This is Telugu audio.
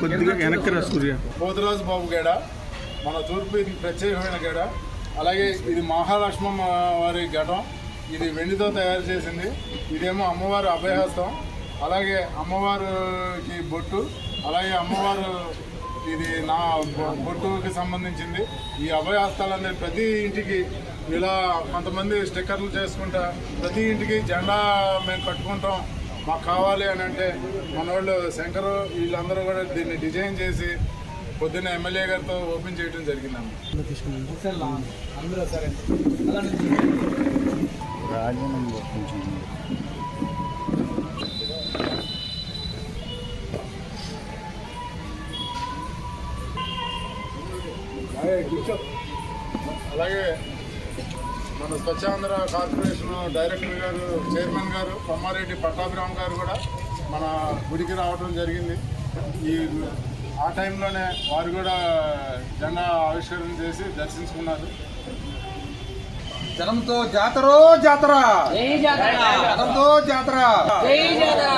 కొద్దిగా వెనక్కి రా సూర్య. పోతురాజు బాబు గేడ మన తూర్పు ఇది ప్రత్యేకమైన గేడ. అలాగే ఇది మహాలక్ష్మమ్మ వారి ఘటం ఇది వెండితో తయారు చేసింది. ఇదేమో అమ్మవారి అభయహస్తం. అలాగే అమ్మవారికి బొట్టు. అలాగే అమ్మవారు ఇది నా బొట్టుకి సంబంధించింది. ఈ అభయహస్తాలు అనేది ప్రతి ఇంటికి ఇలా కొంతమంది స్టిక్కర్లు చేసుకుంటా ప్రతి ఇంటికి జెండా మేము కట్టుకుంటాం. మాకు కావాలి అని అంటే మన వాళ్ళు శంకర్ వీళ్ళందరూ కూడా దీన్ని డిజైన్ చేసి పొద్దున్న ఎమ్మెల్యే గారితో ఓపెన్ చేయడం కూర్చో. అలాగే మన స్వచ్ఛాంధ్ర కార్పొరేషన్ డైరెక్టర్ గారు చైర్మన్ గారు కొమ్మారెడ్డి పట్టాభిరామ్ గారు కూడా మన గుడికి రావడం జరిగింది. ఈ ఆ టైంలోనే వారు కూడా జెండా ఆవిష్కరణ చేసి దర్శించుకున్నారు. జనంతో జాతరో జాతర! జై జాతర! జనంతో జాతర! జై జాతర!